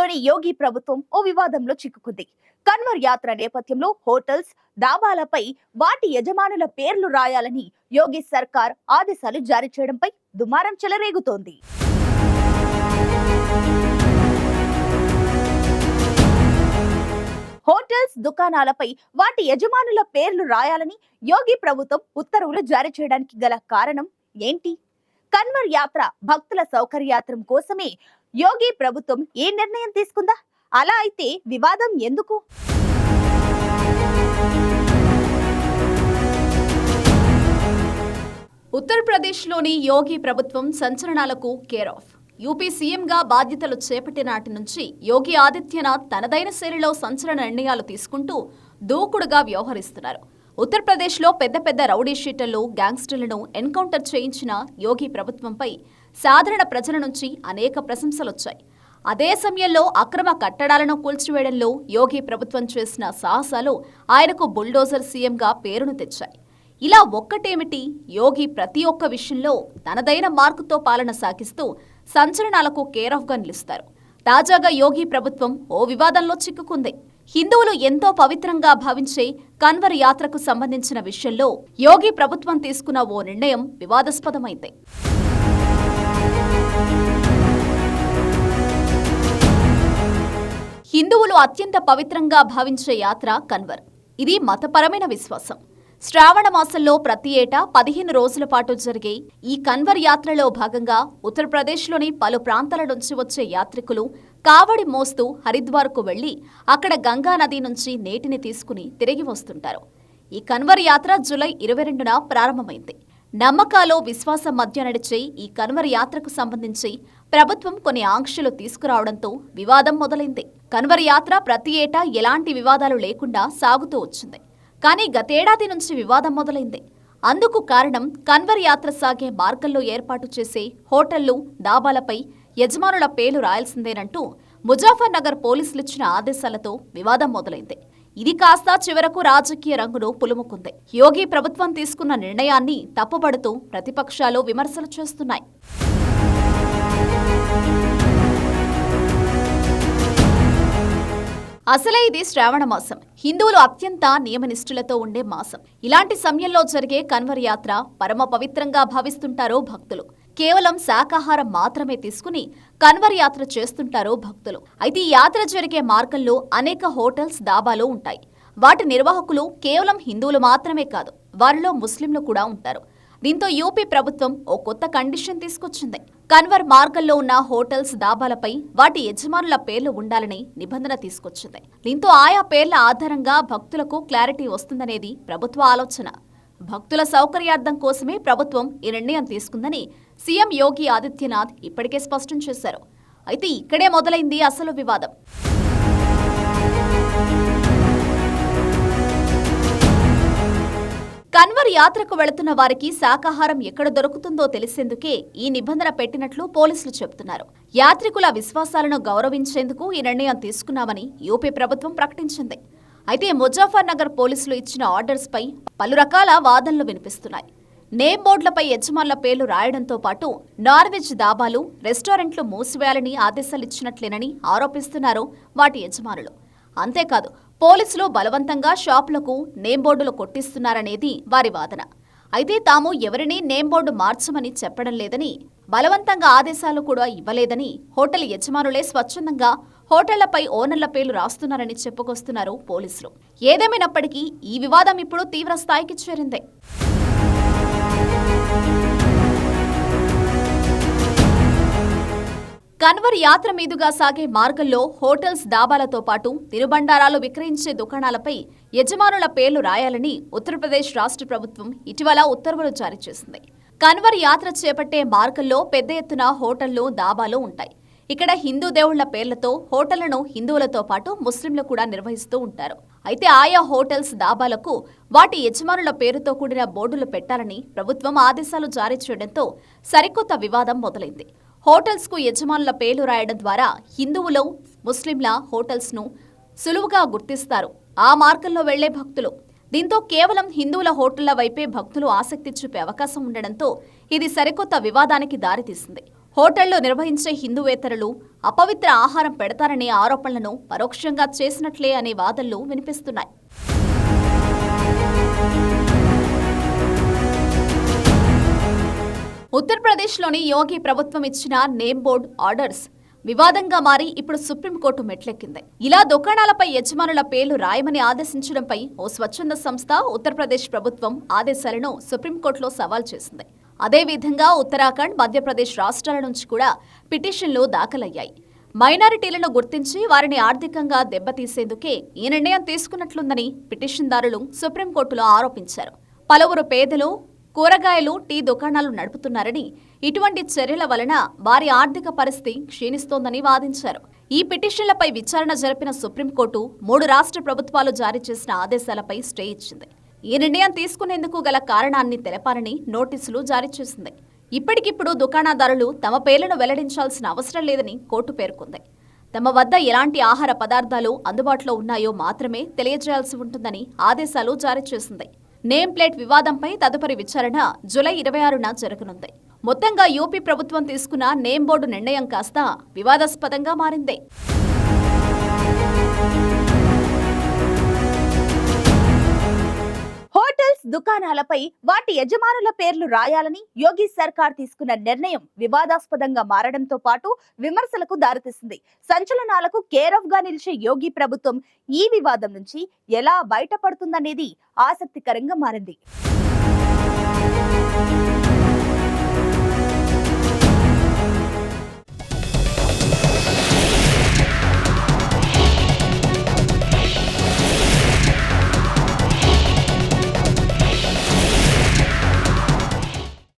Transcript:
ఉత్తరప్రదేశ్లోని యోగి ప్రభుత్వం ఓ వివాదంలో చిక్కుకుంది. కన్వర్ యాత్ర నేపథ్యంలో హోటల్స్ డాబాలపై వాటి యజమానుల పేర్లు రాయాలని యోగి సర్కార్ ఆదేశాలు జారీ చేయడంపై దుమారం చెలరేగుతోంది. హోటల్స్ దుకాణాలపై వాటి యజమానుల పేర్లు రాయాలని యోగి ప్రభుత్వం ఉత్తర్వులు జారీ చేయడానికి గల కారణం ఏంటి? కన్వర్ యాత్ర భక్తుల సౌకర్యాత్రం కోసమే. యోగి ప్రభుత్వం ఏ నిర్ణయం తీసుకుందా? అలా అయితే వివాదం ఎందుకు? ఉత్తరప్రదేశ్లోని యోగి ప్రభుత్వం సంచలనాలకు కేర్ ఆఫ్. యూపీ సీఎంగా బాధ్యతలు చేపట్టిన నాటి నుంచి యోగి ఆదిత్యనాథ్ తనదైన శైలిలో సంచలన నిర్ణయాలు తీసుకుంటూ దూకుడుగా వ్యవహరిస్తున్నారు. ఉత్తరప్రదేశ్లో పెద్ద పెద్ద రౌడీ షీటర్లు గ్యాంగ్స్టర్లను ఎన్కౌంటర్ చేయించిన యోగి ప్రభుత్వంపై సాధారణ ప్రజల నుంచి అనేక ప్రశంసలొచ్చాయి. అదే సమయంలో అక్రమ కట్టడాలను కూల్చివేయడంలో యోగి ప్రభుత్వం చేసిన సాహసాలు ఆయనకు బుల్డోజర్ సీఎంగా పేరును తెచ్చాయి. ఇలా ఒక్కటేమిటి? యోగి ప్రతి ఒక్క విషయంలో తనదైన మార్కుతో పాలన సాగిస్తూ సంచలనాలకు కేర్ ఆఫ్గా నిలుస్తారు. తాజాగా యోగి ప్రభుత్వం ఓ వివాదంలో చిక్కుకుంది. హిందువులు ఎంతో పవిత్రంగా భావించే కన్వర్ యాత్రకు సంబంధించిన విషయంలో యోగి ప్రభుత్వం తీసుకున్న ఓ నిర్ణయం వివాదాస్పదమైంది. హిందువులు అత్యంత పవిత్రంగా భావించే యాత్ర కన్వర్. ఇది మతపరమైన విశ్వాసం. శ్రావణ మాసంలో ప్రతి ఏటా పదిహేను రోజుల పాటు జరిగే ఈ కన్వర్ యాత్రలో భాగంగా ఉత్తరప్రదేశ్లోని పలు ప్రాంతాల నుంచి వచ్చే యాత్రికులు కావడి మోస్తూ హరిద్వార్కు వెళ్ళి అక్కడ గంగా నది నుంచి నీటిని తీసుకుని తిరిగి వస్తుంటారు. ఈ కన్వర్ యాత్ర జూలై ఇరవై రెండున ప్రారంభమైంది. నమ్మకాలు విశ్వాసం మధ్య నడిచే ఈ కన్వర్ యాత్రకు సంబంధించి ప్రభుత్వం కొన్ని ఆంక్షలు తీసుకురావడంతో వివాదం మొదలైంది. కన్వర్ యాత్ర ప్రతి ఏటా ఎలాంటి వివాదాలు లేకుండా సాగుతూ వచ్చింది. కానీ గతేడాది నుంచి వివాదం మొదలైంది. అందుకు కారణం కన్వర్ యాత్ర సాగే మార్గంలో ఏర్పాటు చేసే హోటళ్ళు డాబాలపై యజమానుల పేర్లు రాయాల్సిందేనంటూ ముజాఫర్నగర్ నగర్ పోలీసులు ఇచ్చిన ఆదేశాలతో వివాదం మొదలైంది. ఇది కాస్త చివరకు రాజకీయ రంగును పులుముకుంది. యోగి ప్రభుత్వం తీసుకున్న నిర్ణయాన్ని తప్పుబడుతూ ప్రతిపక్షాలు విమర్శలు చేస్తున్నాయి. అసలే ఇది శ్రావణ మాసం. హిందువులు అత్యంత నియమనిష్ఠులతో ఉండే మాసం. ఇలాంటి సమయంలో జరిగే కన్వర్ యాత్ర పరమ పవిత్రంగా భావిస్తుంటారో భక్తులు. కేవలం శాకాహారం మాత్రమే తీసుకుని కన్వర్ యాత్ర చేస్తుంటారో భక్తులు. అయితే ఈ యాత్ర జరిగే మార్గంలో అనేక హోటల్స్ దాబాలు ఉంటాయి. వాటి నిర్వాహకులు కేవలం హిందువులు మాత్రమే కాదు వారిలో ముస్లింలు కూడా ఉంటారు. దీంతో యూపీ ప్రభుత్వం ఓ కొత్త కండిషన్ తీసుకొచ్చింది. కన్వర్ మార్గంలో ఉన్న హోటల్స్ దాబాలపై వాటి యజమానుల పేర్లు ఉండాలని నిబంధన తీసుకొచ్చింది. దీంతో ఆయా పేర్ల ఆధారంగా భక్తులకు క్లారిటీ వస్తుందనేది ప్రభుత్వ ఆలోచన. భక్తుల సౌకర్యార్థం కోసమే ప్రభుత్వం ఈ నిర్ణయం తీసుకుందని సీఎం యోగి ఆదిత్యనాథ్ ఇప్పటికే స్పష్టం చేశారు. అయితే ఇక్కడే మొదలైంది అసలు వివాదం. కన్వర్ యాత్రకు వెళుతున్న వారికి శాకాహారం ఎక్కడ దొరుకుతుందో తెలిసేందుకే ఈ నిబంధన పెట్టినట్లు పోలీసులు చెబుతున్నారు. యాత్రికుల విశ్వాసాలను గౌరవించేందుకు ఈ నిర్ణయం తీసుకున్నామని యూపీ ప్రభుత్వం ప్రకటించింది. అయితే ముజాఫర్నగర్ పోలీసులు ఇచ్చిన ఆర్డర్స్పై పలు రకాల వాదనలు వినిపిస్తున్నాయి. నేమ్ బోర్డులపై యజమానుల పేర్లు రాయడంతో పాటు నార్వెజ్ దాబాలు రెస్టారెంట్లు మూసివేయాలని ఆదేశాలిచ్చినట్లేనని ఆరోపిస్తున్నారు వాటి యజమానులు. అంతేకాదు పోలీసులు బలవంతంగా షాపులకు నేమ్ బోర్డులు కొట్టిస్తున్నారనేది వారి వాదన. అయితే తాము ఎవరినీ నేమ్ బోర్డు మార్చమని చెప్పడం లేదని బలవంతంగా ఆదేశాలు కూడా ఇవ్వలేదని హోటల్ యజమానులే స్వచ్ఛందంగా హోటళ్ళపై ఓనర్ల పేర్లు రాస్తున్నారని చెప్పుకొస్తున్నారు పోలీసులు. ఏదేమైనప్పటికీ ఈ వివాదం ఇప్పుడు తీవ్ర స్థాయికి చేరింది. కన్వర్ యాత్ర మీదుగా సాగే మార్గంలో హోటల్స్ దాబాలతో పాటు తినుబండారాలు విక్రయించే దుకాణాలపై యజమానుల పేర్లు రాయాలని ఉత్తరప్రదేశ్ రాష్ట్ర ప్రభుత్వం ఇటీవల ఉత్తర్వులు జారీ చేసింది. కన్వర్ యాత్ర చేపట్టే మార్గంలో పెద్ద ఎత్తున హోటళ్ళు దాబాలు ఉంటాయి. ఇక్కడ హిందూ దేవుళ్ళ పేర్లతో హోటళ్ళను హిందువులతో పాటు ముస్లింలు కూడా నిర్వహిస్తూ ఉంటారు. అయితే ఆయా హోటల్స్ దాబాలకు వాటి యజమానుల పేరుతో కూడిన బోర్డులు పెట్టాలని ప్రభుత్వం ఆదేశాలు జారీ చేయడంతో సరికొత్త వివాదం మొదలైంది. హోటల్స్కు యజమానుల పేర్లు రాయడం ద్వారా హిందువులు ముస్లింల హోటల్స్ను సులువుగా గుర్తిస్తారు. ఆ మార్గంలో వెళ్ళే భక్తులు. దీంతో కేవలం హిందువుల హోటళ్ళ వైపే భక్తులు ఆసక్తి చూపే అవకాశం ఉండడంతో ఇది సరికొత్త వివాదానికి దారితీసింది. హోటళ్ళు నిర్వహించే హిందువేతరులు అపవిత్ర ఆహారం పెడతారనే ఆరోపణలను పరోక్షంగా చేసినట్లే అనే వాదనలు వినిపిస్తున్నాయి. ఉత్తరప్రదేశ్లోని యోగి ప్రభుత్వం ఇచ్చిన నేమ్ బోర్డ్ ఆర్డర్స్ వివాదంగా మారి ఇప్పుడు సుప్రీంకోర్టు మెట్లెక్కింది. ఇలా దుకాణాలపై యజమానుల పేర్లు రాయమని ఆదేశించడంపై ఓ స్వచ్ఛంద సంస్థ ఉత్తరప్రదేశ్ ప్రభుత్వం ఆదేశాలను సుప్రీంకోర్టులో సవాల్ చేసింది. అదేవిధంగా ఉత్తరాఖండ్ మధ్యప్రదేశ్ రాష్ట్రాల నుంచి కూడా పిటిషన్లు దాఖలయ్యాయి. మైనారిటీలను గుర్తించి వారిని ఆర్థికంగా దెబ్బతీసేందుకే ఈ నిర్ణయం తీసుకున్నట్లుందని పిటిషన్దారులు సుప్రీంకోర్టులో ఆరోపించారు. పలువురు పేదలు కూరగాయలు టీ దుకాణాలు నడుపుతున్నారని ఇటువంటి చర్యల వలన వారి ఆర్థిక పరిస్థితి క్షీణిస్తోందని వాదించారు. ఈ పిటిషన్లపై విచారణ జరిపిన సుప్రీంకోర్టు మూడు రాష్ట్ర ప్రభుత్వాలు జారీ చేసిన ఆదేశాలపై స్టే ఇచ్చింది. ఈ నిర్ణయం తీసుకునేందుకు గల కారణాన్ని తెలపాలని నోటీసులు జారీ చేసింది. ఇప్పటికిప్పుడు దుకాణదారులు తమ పేర్లను వెల్లడించాల్సిన అవసరం లేదని కోర్టు పేర్కొంది. తమ వద్ద ఎలాంటి ఆహార పదార్థాలు అందుబాటులో ఉన్నాయో మాత్రమే తెలియజేయాల్సి ఉంటుందని ఆదేశాలు జారీ చేసింది. నేమ్ ప్లేట్ వివాదంపై తదుపరి విచారణ జూలై ఇరవై ఆరున జరగనుంది. మొత్తంగా యూపీ ప్రభుత్వం తీసుకున్న నేమ్ బోర్డు నిర్ణయం కాస్త వివాదాస్పదంగా మారింది. హోటల్స్ దుకాణాలపై వాటి యజమానుల పేర్లు రాయాలని యోగి సర్కార్ తీసుకున్న నిర్ణయం వివాదాస్పదంగా మారడంతో పాటు విమర్శలకు దారితీసింది. సంచలనాలకు కేర్ ఆఫ్గా నిలిచే యోగి ప్రభుత్వం ఈ వివాదం నుంచి ఎలా బయటపడుతుందనేది ఆసక్తికరంగా మారింది.